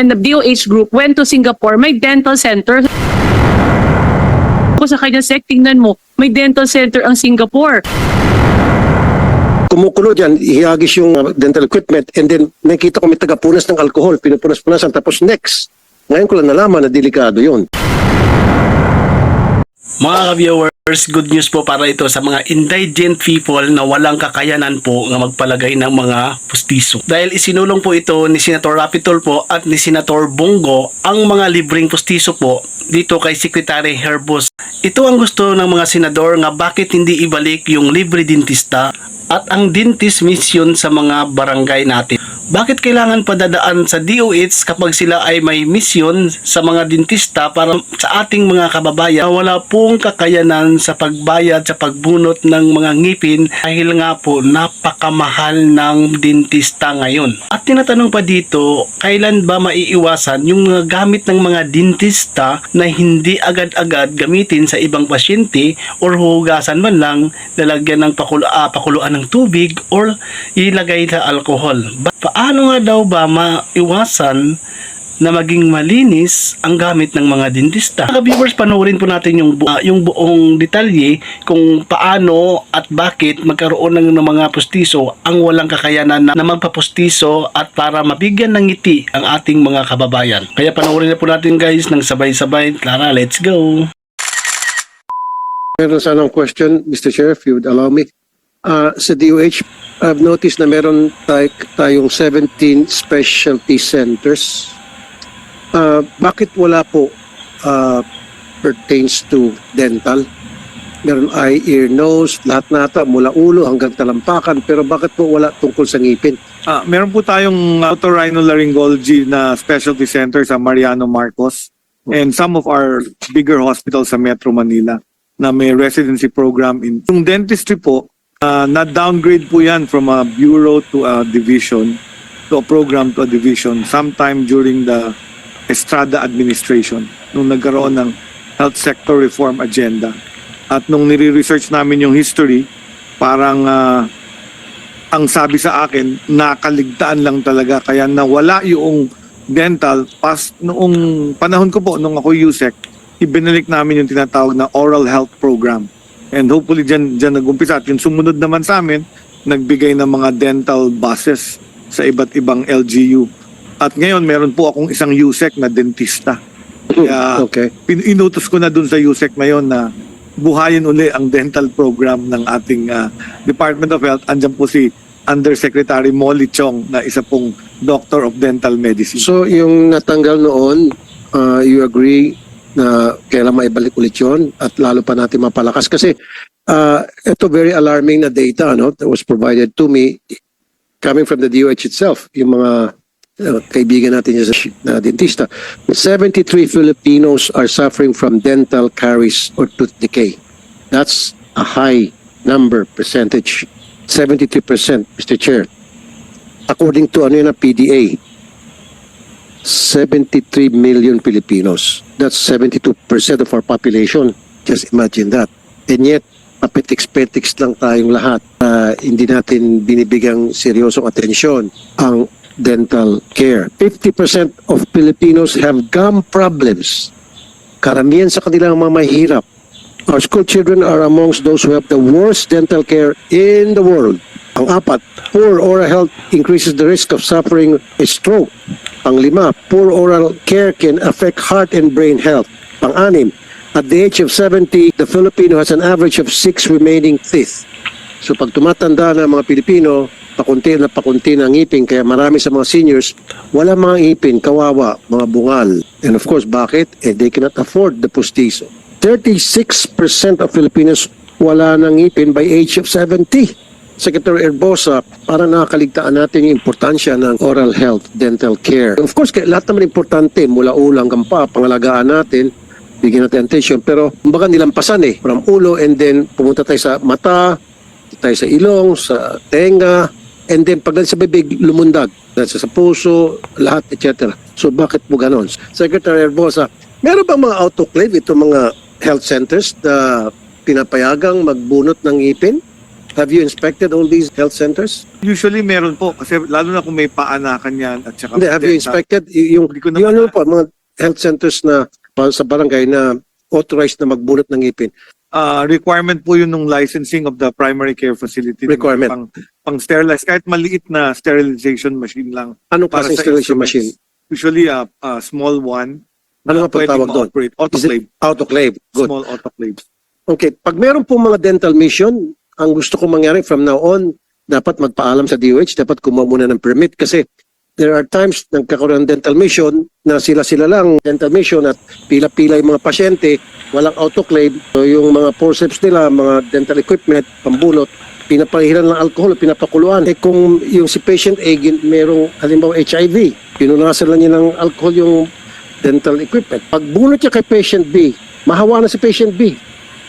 and the DOH group went to Singapore, may dental center. Kung sa kanya sec, tingnan mo, may dental center ang Singapore. kumukulo dyan, ihagis yung uh, dental equipment and then nakita ko may tagapunas ng alcohol, pinupunas-punasan, tapos next. Ngayon ko lang nalaman na delikado yun. Mga ka-viewers, good news po para ito sa mga indigent people na walang kakayanan po na magpalagay ng mga pustiso. Dahil isinulong po ito ni Senator Rapitol po at ni Senator Bongo ang mga libreng pustiso po dito kay Secretary Herbos. Ito ang gusto ng mga senador nga bakit hindi ibalik yung libre dentista at ang dentist mission sa mga barangay natin. Bakit kailangan padadaan sa DOH kapag sila ay may mission sa mga dentista para sa ating mga kababayan na wala pong kakayanan sa pagbayad sa pagbunot ng mga ngipin dahil nga po napakamahal ng dentista ngayon. At tinatanong pa dito, kailan ba maiiwasan yung mga gamit ng mga dentista na hindi agad-agad gamitin sa ibang pasyente or hugasan man lang lalagyan ng pakul ah, pakuluan ng tubig or ilagay sa alcohol. Ba- paano nga daw ba maiwasan na maging malinis ang gamit ng mga dentista. Mga viewers, panoorin po natin yung, bu- ah, yung buong detalye kung paano at bakit magkaroon ng, ng mga pustiso ang walang kakayanan na, na magpapustiso at para mabigyan ng ngiti ang ating mga kababayan. Kaya panoorin na po natin guys ng sabay-sabay. Tara, let's go! Meron sanang question, Mr. Chair, if you would allow me. Uh, sa DOH, I've noticed na meron tay- tayong 17 specialty centers. Uh, bakit wala po uh, pertains to dental? Meron eye, ear, nose, lahat na ata, mula ulo hanggang talampakan. Pero bakit po wala tungkol sa ngipin? Ah, meron po tayong otorhinolaryngology na specialty center sa Mariano Marcos and some of our bigger hospitals sa Metro Manila na may residency program in yung dentistry po ah, na downgrade po yan from a bureau to a division to a program to a division sometime during the Estrada administration nung nagkaroon ng health sector reform agenda at nung nire-research namin yung history parang ah, ang sabi sa akin, nakaligtaan lang talaga. Kaya nawala yung dental pas noong panahon ko po, nung ako USEC, ibinalik namin yung tinatawag na oral health program. And hopefully dyan, dyan nag-umpisa. At yung sumunod naman sa amin, nagbigay ng mga dental buses sa iba't ibang LGU. At ngayon, meron po akong isang USEC na dentista. Kaya Okay. pin- inutos ko na dun sa USEC na yon na buhayin uli ang dental program ng ating ah, Department of Health. Andyan po si Undersecretary Molly Chong na isa pong Doctor of Dental Medicine. So yung natanggal noon, uh, you agree na kailan maibalik ulit yun at lalo pa natin mapalakas. Kasi uh, ito very alarming na data no that was provided to me coming from the DOH itself yung mga uh, kaibigan natin sa na dentista. 73 Filipinos are suffering from dental caries or tooth decay. That's a high number percentage 73% Mr. Chair. According to ano yun na PDA 73 million Filipinos. That's 72% of our population. Just imagine that. And yet, apetiks-petiks lang tayong lahat. Ah, hindi natin binibigang seryosong atensyon ang dental care. 50% of Filipinos have gum problems. Karamihan sa kanilang mga mahirap. Our school children are amongst those who have the worst dental care in the world. Ang apat, poor oral health increases the risk of suffering a stroke. Panglima, poor oral care can affect heart and brain health. Pang-anim, at the age of 70, the Filipino has an average of six remaining teeth. So pag tumatanda na mga Pilipino, pakunti na pakunti na ngipin, kaya marami sa mga seniors, wala mga ngipin, kawawa, mga bungal. And of course, bakit? Eh, they cannot afford the pustiso. 36% of Filipinos wala nang ngipin by age of 70. Secretary Erbosa, para nakakaligtaan natin yung importansya ng oral health, dental care. Of course, lahat naman importante, mula ulo hanggang pa, pangalagaan natin, bigyan natin attention. Pero, kumbaga nilampasan eh, from ulo and then pumunta tayo sa mata, tayo sa ilong, sa tenga, and then pagdating sa bibig, lumundag. Dahil sa puso, lahat, etc. So, bakit po ganon? Secretary Erbosa, meron bang mga autoclave itong mga health centers na pinapayagang magbunot ng ngipin? Have you inspected all these health centers? Usually meron po kasi lalo na kung may paanakan yan at saka Hindi, have you inspected yung, yung ano po, mga health centers na sa barangay na authorized na magbunot ng ngipin? Ah, requirement po yun ng licensing of the primary care facility. Requirement. Pang, pang sterilize. Kahit maliit na sterilization machine lang. Anong Para sa sterilization machine? Usually a small one. Ano nga pwedeng tawag doon? ma-operate. Is it Autoclave. autoclave? Good. Small autoclave. Okay, pag meron pong mga dental mission, ang gusto kong mangyari from now on, dapat magpaalam sa DOH, dapat kumuha muna ng permit kasi there are times nagkakaroon ng dental mission na sila-sila lang dental mission at pila-pila yung mga pasyente, walang autoclave, so yung mga forceps nila, mga dental equipment, pambunot, pinapahiran ng alcohol, pinapakuluan. Eh kung yung si patient A, merong halimbawa HIV, pinunasan lang niya ng alcohol yung dental equipment. Pag bunot niya kay patient B, mahawa na si patient B.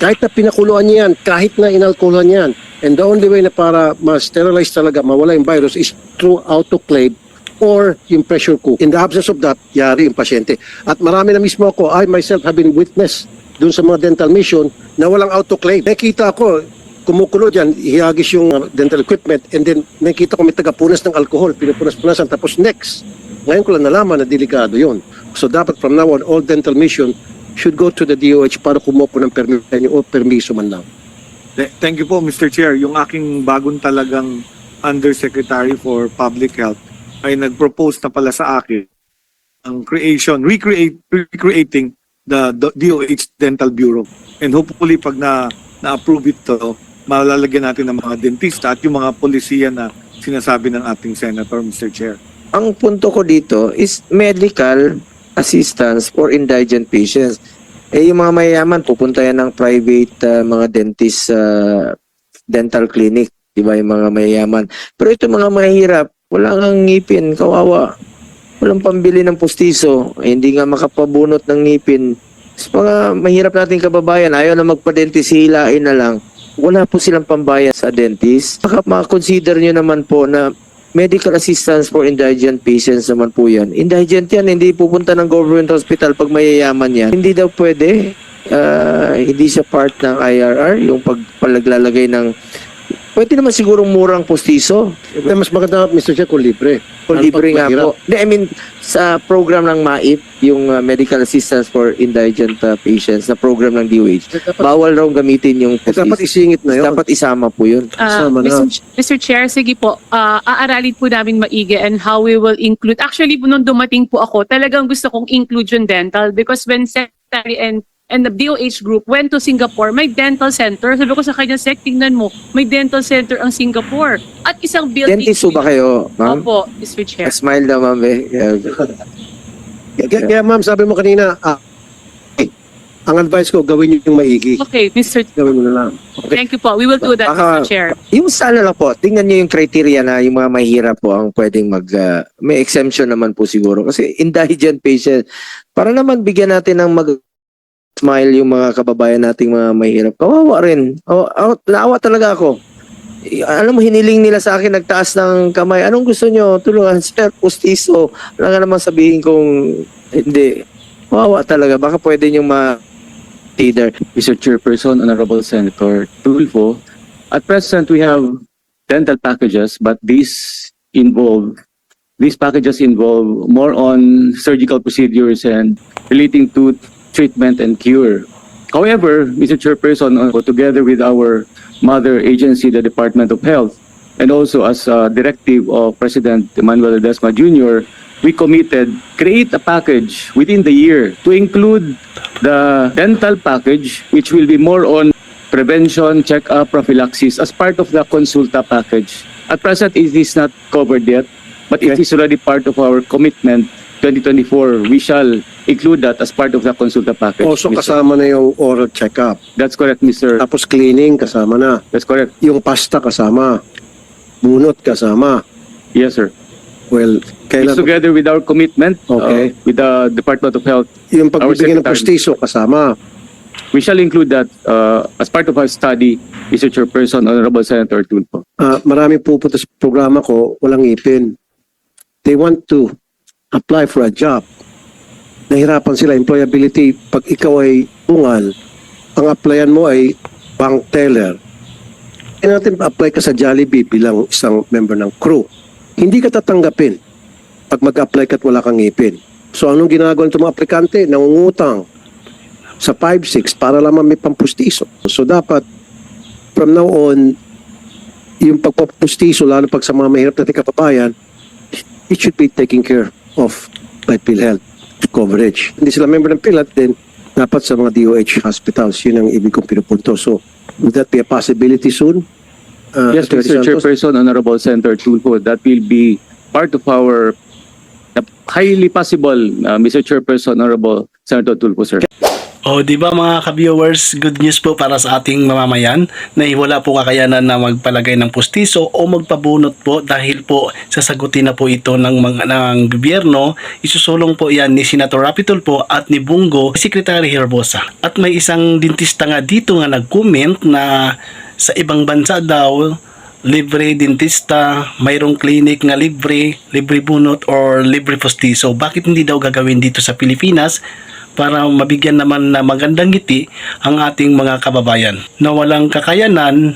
Kahit na pinakuluan niya yan, kahit na inalkoholan niya yan. And the only way na para ma-sterilize talaga, mawala yung virus is through autoclave or yung pressure cook. In the absence of that, yari yung pasyente. At marami na mismo ako, I myself have been witness dun sa mga dental mission na walang autoclave. Nakita ko, kumukulo dyan, ihagis yung dental equipment and then nakita ko may tagapunas ng alcohol, pinupunas-punasan, tapos next. Ngayon ko lang nalaman na delikado yun. So dapat from now on, all dental mission should go to the DOH para kumuha po ng permi- o permiso man lang. Th- Thank you po, Mr. Chair. Yung aking bagong talagang Undersecretary for Public Health ay nag-propose na pala sa akin ang creation, recreate, recreating the DOH Dental Bureau. And hopefully, pag na, na-approve ito, malalagyan natin ng mga dentista at yung mga polisiya na sinasabi ng ating Senator, Mr. Chair. ang punto ko dito is medical assistance for indigent patients. Eh, yung mga mayayaman, pupunta yan ng private uh, mga dentist uh, dental clinic, di ba, yung mga mayayaman. Pero ito mga mahirap, wala nang ngipin, kawawa. Walang pambili ng pustiso, eh, hindi nga makapabunot ng ngipin. Sa mga mahirap nating kababayan, ayaw na magpa-dentist, hilain na lang. Wala po silang pambayad sa dentist. Baka ma-consider nyo naman po na medical assistance for indigent patients naman po yan. Indigent yan, hindi pupunta ng government hospital pag mayayaman yan. Hindi daw pwede. Ah, hindi siya part ng IRR, yung pagpalaglalagay ng... Pwede naman sigurong murang postiso. Eh, mas maganda, Mr. Chair, kung libre. Kung Ano libre pag nga mahirap? po. Hindi, I mean, sa program ng MAIP, yung ah, Medical Assistance for Indigent ah, Patients, na program ng DOH, Dapat, bawal raw gamitin yung eh, dapat postiso. isingit na yun. Dapat isama po yun. Ah, Kasama na. Mr. Ch- Mr. Chair, sige po, ah, aaralin po namin maigi and how we will include. Actually, nung dumating po ako, talagang gusto kong include yung dental because when Secretary and and the DOH group went to Singapore, may dental center. Sabi ko sa kanya, Sec, tingnan mo, may dental center ang Singapore. At isang building. Dentist po ba kayo, ma'am? Opo, Mr. Chair. Smile daw, ma'am. Eh. Yeah. Kaya, kaya ma'am, sabi mo kanina, ah, eh, ang advice ko, gawin niyo yung maigi. Okay, Mr. Gawin mo na lang. Okay. Thank you po. We will do that, Baka- Mr. Chair. Yung sana lang po, tingnan niyo yung criteria na yung mga mahirap po ang pwedeng mag, ah, may exemption naman po siguro. Kasi indigent patient, para naman bigyan natin ng mag smile yung mga kababayan nating mga mahirap. Kawawa rin. Oh, oh, naawa talaga ako. Alam mo, hiniling nila sa akin, nagtaas ng kamay. Anong gusto nyo? Tulungan, sir, pustiso. Wala nga naman sabihin kong hindi. Kawawa talaga. Baka pwede nyo ma either Mr. Chairperson, Honorable Senator Tulfo. At present, we have dental packages, but these involve, these packages involve more on surgical procedures and relating to treatment and cure. However, Mr. Chairperson, uh, together with our mother agency, the Department of Health, and also as a directive of President Emmanuel Ledesma Jr., we committed create a package within the year to include the dental package, which will be more on prevention, check-up, prophylaxis as part of the consulta package. At present, it is not covered yet, but it is already part of our commitment 2024. We shall include that as part of the consulta package. Also Mr. kasama na yung oral check-up. That's correct, Mr. Tapos cleaning kasama na. That's correct. Yung pasta kasama. Bunot kasama. Yes, sir. Well, It's kailan together with our commitment uh, Okay. with the Department of Health. yung pagbibigyan ng Our secretary. pustiso kasama. We shall include that uh, as part of our study, Mr. Chairperson, Honorable Senator Tulfo. Ah, marami pupunta sa programa ko, walang ipin. They want to apply for a job. Nahirapan sila, employability. Pag ikaw ay ungal, ang applyan mo ay bank teller. Kaya natin apply ka sa Jollibee bilang isang member ng crew. Hindi ka tatanggapin pag mag-apply ka at wala kang ngipin. So anong ginagawa nito mga aplikante? Nangungutang sa 5-6 para lamang may pampustiso. So dapat from now on, yung pagpapustiso, lalo pag sa mga mahirap natin kapabayan, it should be taken care of by PhilHealth coverage. Hindi sila member ng PhilHealth, then dapat sa mga DOH hospitals. Yun ang ibig kong pinupunto. So, would that be a possibility soon? Uh, Yes, Mr. Santos? Chairperson, Honorable Senator Tulfo, that will be part of our uh, highly possible, uh, Mr. Chairperson, Honorable Senator Tulfo, sir. O, di ba mga ka-viewers, good news po para sa ating mamamayan na wala po kakayanan na magpalagay ng pustiso o magpabunot po dahil po sasagutin na po ito ng, mga, ng gobyerno. Isusulong po yan ni Senator Rapitol po at ni Bungo, Secretary Herbosa. At may isang dentista nga dito nga nag-comment na sa ibang bansa daw, libre dentista, mayroong clinic nga libre, libre bunot or libre postiso. Bakit hindi daw gagawin dito sa Pilipinas para mabigyan naman na magandang ngiti ang ating mga kababayan na walang kakayanan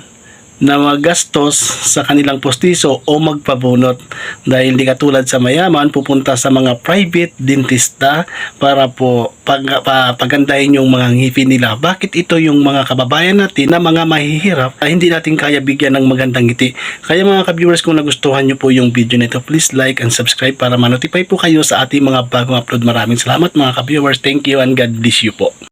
na magastos sa kanilang postiso o magpabunot. Dahil di katulad sa mayaman pupunta sa mga private dentista para po pag, pa, pagandahin yung mga ngipin nila. Bakit ito yung mga kababayan natin na mga mahihirap ay hindi natin kaya bigyan ng magandang ngiti? Kaya mga ka-viewers kung nagustuhan nyo po yung video nito please like and subscribe para ma-notify po kayo sa ating mga bagong upload. Maraming salamat mga ka-viewers. Thank you and God bless you po